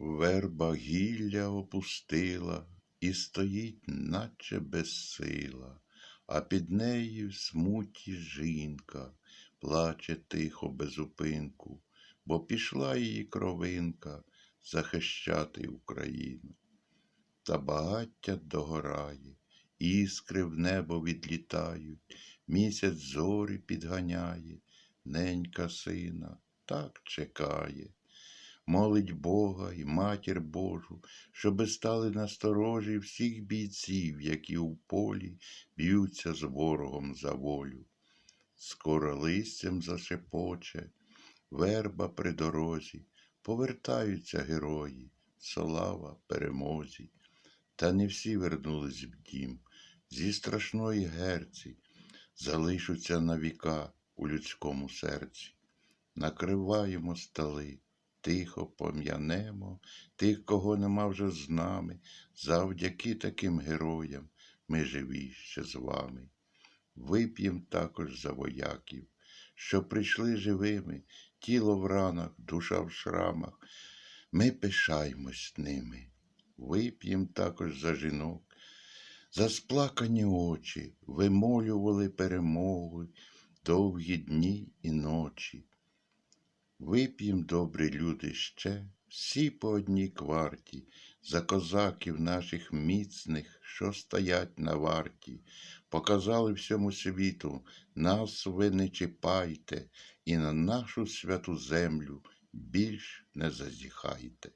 Верба гілля опустила і стоїть, наче безсила, а під нею смуті жінка плаче тихо без упинку, бо пішла її кровинка захищати Україну. Та багаття догорає, іскри в небо відлітають, місяць зорі підганяє, ненька сина так чекає. Молить Бога і матір Божу, щоби стали насторожі всіх бійців, які у полі б'ються з ворогом за волю. Скоро листям зашепоче, верба при дорозі, повертаються герої, слава перемозі. Та не всі вернулись в дім, зі страшної герці, залишаться на віка у людському серці. Накриваємо столи, тихо пом'янемо тих, кого нема вже з нами, завдяки таким героям ми живі ще з вами. Вип'єм також за вояків, що прийшли живими, тіло в ранах, душа в шрамах. Ми пишаємось ними. Вип'єм також за жінок, за сплакані очі, вимолювали перемоги довгі дні і ночі. Вип'єм, добрі люди, ще всі по одній кварті, за козаків наших міцних, що стоять на варті, показали всьому світу, нас ви не чіпайте, і на нашу святу землю більш не зазіхайте.